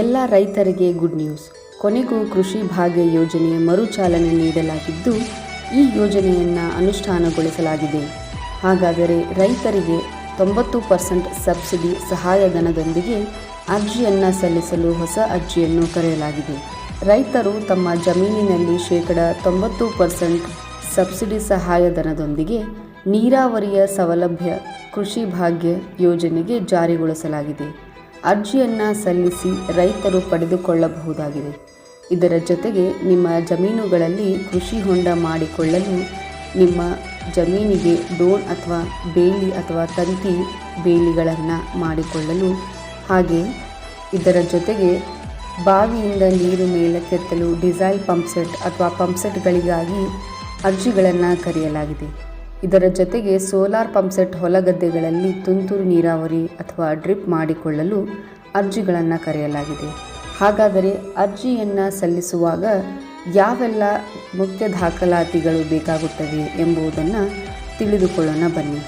ಎಲ್ಲ ರೈತರಿಗೆ good news ಕೊನೆಗೂ ಕೃಷಿ ಭಾಗ್ಯ ಯೋಜನೆ ಮರುಚಾಲನೆ ನೀಡಲಾಗಿದ್ದು, ಈ ಯೋಜನೆಯನ್ನು ಅನುಷ್ಠಾನಗೊಳಿಸಲಾಗಿದೆ. ಹಾಗಾದರೆ ರೈತರಿಗೆ ತೊಂಬತ್ತು ಪರ್ಸೆಂಟ್ ಸಬ್ಸಿಡಿ ಸಹಾಯಧನದೊಂದಿಗೆ ಅರ್ಜಿಯನ್ನು ಸಲ್ಲಿಸಲು ಹೊಸ ಅರ್ಜಿಯನ್ನು ಕರೆಯಲಾಗಿದೆ. ರೈತರು ತಮ್ಮ ಜಮೀನಿನಲ್ಲಿ ಶೇಕಡ ತೊಂಬತ್ತು ಪರ್ಸೆಂಟ್ ಸಬ್ಸಿಡಿ ಸಹಾಯಧನದೊಂದಿಗೆ ನೀರಾವರಿಯ ಸೌಲಭ್ಯ ಕೃಷಿ ಭಾಗ್ಯ ಯೋಜನೆಗೆ ಜಾರಿಗೊಳಿಸಲಾಗಿದೆ. ಅರ್ಜಿಯನ್ನು ಸಲ್ಲಿಸಿ ರೈತರು ಪಡೆದುಕೊಳ್ಳಬಹುದಾಗಿದೆ. ಇದರ ಜೊತೆಗೆ ನಿಮ್ಮ ಜಮೀನುಗಳಲ್ಲಿ ಕೃಷಿ ಹೊಂಡ ಮಾಡಿಕೊಳ್ಳಲು ನಿಮ್ಮ ಜಮೀನಿಗೆ ಡೋನ್ ಅಥವಾ ಬೇಲಿ ಅಥವಾ ತಂತಿ ಬೇಲಿಗಳನ್ನು ಮಾಡಿಕೊಳ್ಳಲು ಹಾಗೆ. ಇದರ ಜೊತೆಗೆ ಬಾವಿಯಿಂದ ನೀರು ಮೇಲಕ್ಕೆತ್ತಲು ಡಿಸೈಲ್ ಪಂಪ್ಸೆಟ್ ಅಥವಾ ಪಂಪ್ಸೆಟ್ಗಳಿಗಾಗಿ ಅರ್ಜಿಗಳನ್ನು ಕರೆಯಲಾಗಿದೆ. ಇದರ ಜೊತೆಗೆ ಸೋಲಾರ್ ಪಂಪ್ಸೆಟ್ ಹೊಲಗದ್ದೆಗಳಲ್ಲಿ ತುಂತುರು ನೀರಾವರಿ ಅಥವಾ ಡ್ರಿಪ್ ಮಾಡಿಕೊಳ್ಳಲು ಅರ್ಜಿಗಳನ್ನು ಕರೆಯಲಾಗಿದೆ. ಹಾಗಾದರೆ ಅರ್ಜಿಯನ್ನು ಸಲ್ಲಿಸುವಾಗ ಯಾವೆಲ್ಲ ಮುಖ್ಯ ದಾಖಲಾತಿಗಳು ಬೇಕಾಗುತ್ತವೆ ಎಂಬುದನ್ನು ತಿಳಿದುಕೊಳ್ಳೋಣ ಬನ್ನಿ.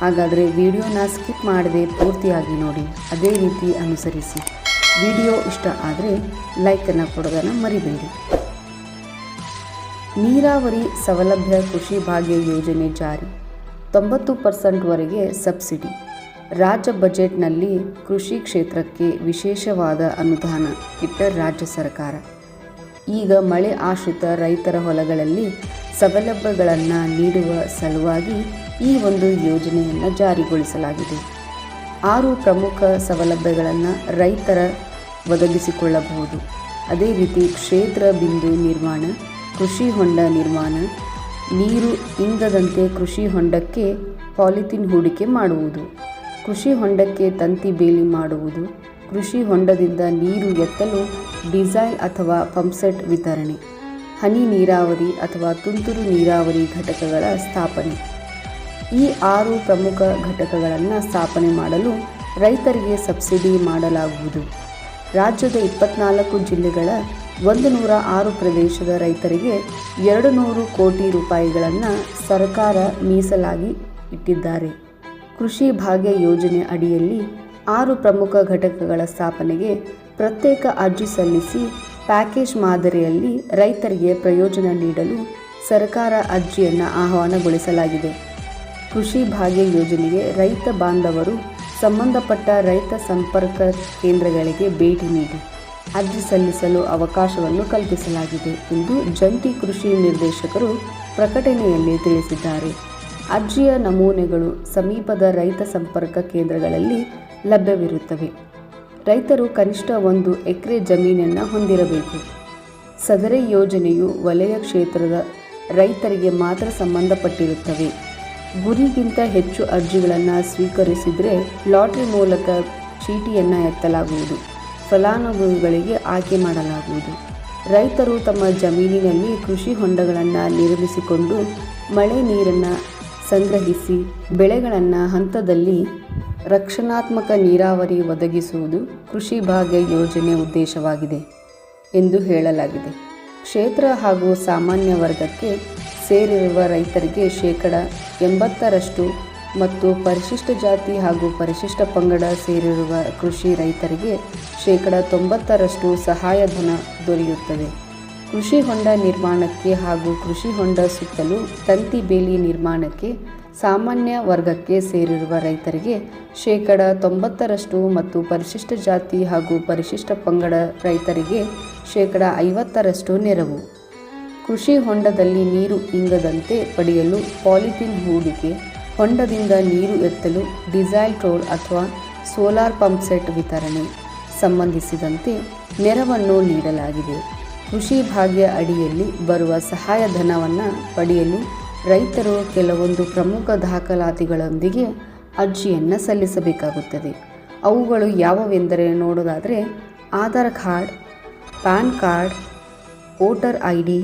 ಹಾಗಾದರೆ ವಿಡಿಯೋನ ಸ್ಕಿಪ್ ಮಾಡದೆ ಪೂರ್ತಿಯಾಗಿ ನೋಡಿ, ಅದೇ ರೀತಿ ಅನುಸರಿಸಿ. ವಿಡಿಯೋ ಇಷ್ಟ ಆದರೆ ಲೈಕನ್ನು ಕೊಡೋದನ್ನು ಮರಿಬೇಡಿ. ನೀರಾವರಿ ಸೌಲಭ್ಯ ಕೃಷಿ ಭಾಗ್ಯ ಯೋಜನೆ ಜಾರಿ. ತೊಂಬತ್ತು ಪರ್ಸೆಂಟ್ವರೆಗೆ ಸಬ್ಸಿಡಿ. ರಾಜ್ಯ ಬಜೆಟ್ನಲ್ಲಿ ಕೃಷಿ ಕ್ಷೇತ್ರಕ್ಕೆ ವಿಶೇಷವಾದ ಅನುದಾನ ಇಟ್ಟ ರಾಜ್ಯ ಸರ್ಕಾರ. ಈಗ ಮಳೆ ಆಶ್ರಿತ ರೈತರ ಹೊಲಗಳಲ್ಲಿ ಸೌಲಭ್ಯಗಳನ್ನು ನೀಡುವ ಸಲುವಾಗಿ ಈ ಒಂದು ಯೋಜನೆಯನ್ನು ಜಾರಿಗೊಳಿಸಲಾಗಿದೆ. ಆರು ಪ್ರಮುಖ ಸೌಲಭ್ಯಗಳನ್ನು ರೈತರ ಒದಗಿಸಿಕೊಳ್ಳಬಹುದು. ಅದೇ ರೀತಿ ಕ್ಷೇತ್ರ ಬಿಂದು ನಿರ್ಮಾಣ ಕೃಷಿ ಹೊಂಡ ನಿರ್ಮಾಣ, ನೀರು ಇಂಗದಂತೆ ಕೃಷಿ ಹೊಂಡಕ್ಕೆ ಪಾಲಿಥಿನ್ ಹೂಡಿಕೆ ಮಾಡುವುದು. ಕೃಷಿ ಹೊಂಡಕ್ಕೆ ತಂತಿ ಬೇಲಿ ಮಾಡುವುದು. ಕೃಷಿ ಹೊಂಡದಿಂದ ನೀರು ಎತ್ತಲು ಡಿಸೈಲ್ ಅಥವಾ ಪಂಪ್ಸೆಟ್ ವಿತರಣೆ, ಹನಿ ನೀರಾವರಿ ಅಥವಾ ತುಂತುರು ನೀರಾವರಿ ಘಟಕಗಳ ಸ್ಥಾಪನೆ. ಈ ಆರು ಪ್ರಮುಖ ಘಟಕಗಳನ್ನು ಸ್ಥಾಪನೆ ಮಾಡಲು ರೈತರಿಗೆ ಸಬ್ಸಿಡಿ ಮಾಡಲಾಗುವುದು. ರಾಜ್ಯದ ಇಪ್ಪತ್ನಾಲ್ಕು ಜಿಲ್ಲೆಗಳ ಒಂದು ನೂರ ಆರು ಪ್ರದೇಶದ ರೈತರಿಗೆ ಎರಡು ನೂರು ಕೋಟಿ ರೂಪಾಯಿಗಳನ್ನು ಸರ್ಕಾರ ಮೀಸಲಾಗಿ ಇಟ್ಟಿದ್ದಾರೆ. ಕೃಷಿ ಭಾಗ್ಯ ಯೋಜನೆ ಅಡಿಯಲ್ಲಿ ಆರು ಪ್ರಮುಖ ಘಟಕಗಳ ಸ್ಥಾಪನೆಗೆ ಪ್ರತ್ಯೇಕ ಅರ್ಜಿ ಸಲ್ಲಿಸಿ ಪ್ಯಾಕೇಜ್ ಮಾದರಿಯಲ್ಲಿ ರೈತರಿಗೆ ಪ್ರಯೋಜನ ನೀಡಲು ಸರ್ಕಾರ ಅರ್ಜಿಯನ್ನು ಆಹ್ವಾನಗೊಳಿಸಲಾಗಿದೆ. ಕೃಷಿ ಭಾಗ್ಯ ಯೋಜನೆಗೆ ರೈತ ಬಾಂಧವರು ಸಂಬಂಧಪಟ್ಟ ರೈತ ಸಂಪರ್ಕ ಕೇಂದ್ರಗಳಿಗೆ ಭೇಟಿ ನೀಡಿ ಅರ್ಜಿ ಸಲ್ಲಿಸಲು ಅವಕಾಶವನ್ನು ಕಲ್ಪಿಸಲಾಗಿದೆ ಎಂದು ಜಂಟಿ ಕೃಷಿ ನಿರ್ದೇಶಕರು ಪ್ರಕಟಣೆಯಲ್ಲಿ ತಿಳಿಸಿದ್ದಾರೆ. ಅರ್ಜಿಯ ನಮೂನೆಗಳು ಸಮೀಪದ ರೈತ ಸಂಪರ್ಕ ಕೇಂದ್ರಗಳಲ್ಲಿ ಲಭ್ಯವಿರುತ್ತವೆ. ರೈತರು ಕನಿಷ್ಠ ಒಂದು ಎಕರೆ ಜಮೀನನ್ನು ಹೊಂದಿರಬೇಕು. ಸದರಿ ಯೋಜನೆಯು ವಲಯ ಕ್ಷೇತ್ರದ ರೈತರಿಗೆ ಮಾತ್ರ ಸಂಬಂಧಪಟ್ಟಿರುತ್ತವೆ. ಗುರಿಗಿಂತ ಹೆಚ್ಚು ಅರ್ಜಿಗಳನ್ನು ಸ್ವೀಕರಿಸಿದರೆ ಲಾಟ್ರಿ ಮೂಲಕ ಚೀಟಿಯನ್ನು ಎತ್ತಲಾಗುವುದು. ಫಲಾನುಭವಿಗಳಿಗೆ ಆಯ್ಕೆ ಮಾಡಲಾಗುವುದು. ರೈತರು ತಮ್ಮ ಜಮೀನಿನಲ್ಲಿ ಕೃಷಿ ಹೊಂಡಗಳನ್ನು ನಿರ್ಮಿಸಿಕೊಂಡು ಮಳೆ ನೀರನ್ನು ಸಂಗ್ರಹಿಸಿ, ಬೆಳೆಗಳನ್ನು ಹಂತದಲ್ಲಿ ರಕ್ಷಣಾತ್ಮಕ ನೀರಾವರಿ ಒದಗಿಸುವುದು ಕೃಷಿ ಭಾಗ್ಯ ಯೋಜನೆ ಉದ್ದೇಶವಾಗಿದೆ ಎಂದು ಹೇಳಲಾಗಿದೆ. ಕ್ಷೇತ್ರ ಹಾಗೂ ಸಾಮಾನ್ಯ ವರ್ಗಕ್ಕೆ ಸೇರಿರುವ ರೈತರಿಗೆ ಶೇಕಡ ಎಂಬತ್ತರಷ್ಟು ಮತ್ತು ಪರಿಶಿಷ್ಟ ಜಾತಿ ಹಾಗೂ ಪರಿಶಿಷ್ಟ ಪಂಗಡ ಸೇರಿರುವ ಕೃಷಿ ರೈತರಿಗೆ ಶೇಕಡ ತೊಂಬತ್ತರಷ್ಟು ಸಹಾಯಧನ ದೊರೆಯುತ್ತದೆ. ಕೃಷಿ ಹೊಂಡ ನಿರ್ಮಾಣಕ್ಕೆ ಹಾಗೂ ಕೃಷಿ ಹೊಂಡ ಸುತ್ತಲೂ ತಂತಿ ಬೇಲಿ ನಿರ್ಮಾಣಕ್ಕೆ ಸಾಮಾನ್ಯ ವರ್ಗಕ್ಕೆ ಸೇರಿರುವ ರೈತರಿಗೆ ಶೇಕಡ ತೊಂಬತ್ತರಷ್ಟು ಮತ್ತು ಪರಿಶಿಷ್ಟ ಜಾತಿ ಹಾಗೂ ಪರಿಶಿಷ್ಟ ಪಂಗಡ ರೈತರಿಗೆ ಶೇಕಡ ಐವತ್ತರಷ್ಟು ನೆರವು. ಕೃಷಿ ಹೊಂಡದಲ್ಲಿ ನೀರು ಇಂಗದಂತೆ ಪಡೆಯಲು ಪಾಲಿಥಿನ್ ಹೂಡಿಕೆ ಹೊಂಡದಿಂದ ನೀರು ಎತ್ತಲು ಡಿಸೈಲ್ ಟ್ರೋಲ್ ಅಥವಾ ಸೋಲಾರ್ ಪಂಪ್ಸೆಟ್ ವಿತರಣೆ ಸಂಬಂಧಿಸಿದಂತೆ ನೆರವನ್ನು ನೀಡಲಾಗಿದೆ. ಕೃಷಿ ಭಾಗ್ಯ ಅಡಿಯಲ್ಲಿ ಬರುವ ಸಹಾಯಧನವನ್ನು ಪಡೆಯಲು ರೈತರು ಕೆಲವೊಂದು ಪ್ರಮುಖ ದಾಖಲಾತಿಗಳೊಂದಿಗೆ ಅರ್ಜಿಯನ್ನು ಸಲ್ಲಿಸಬೇಕಾಗುತ್ತದೆ. ಅವುಗಳು ಯಾವುವೆಂದರೆ ನೋಡೋದಾದರೆ Aadhaar card, pan card, voter I D,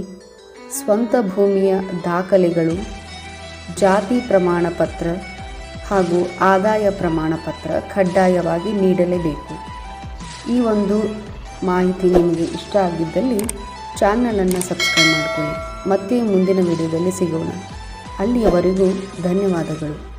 ಸ್ವಂತ ಭೂಮಿಯ ದಾಖಲೆಗಳು ಜಾತಿ ಪ್ರಮಾಣ ಪತ್ರ ಹಾಗೂ ಆದಾಯ ಪ್ರಮಾಣ ಪತ್ರ ಕಡ್ಡಾಯವಾಗಿ ನೀಡಲೇಬೇಕು. ಈ ಒಂದು ಮಾಹಿತಿ ನಿಮಗೆ ಇಷ್ಟ ಆಗಿದ್ದಲ್ಲಿ ಚಾನಲನ್ನು ಸಬ್ಸ್ಕ್ರೈಬ್ ಮಾಡಿಕೊಳ್ಳಿ. ಮತ್ತೆ ಮುಂದಿನ ವಿಡಿಯೋದಲ್ಲಿ ಸಿಗೋಣ. ಅಲ್ಲಿಯವರೆಗೂ ಧನ್ಯವಾದಗಳು.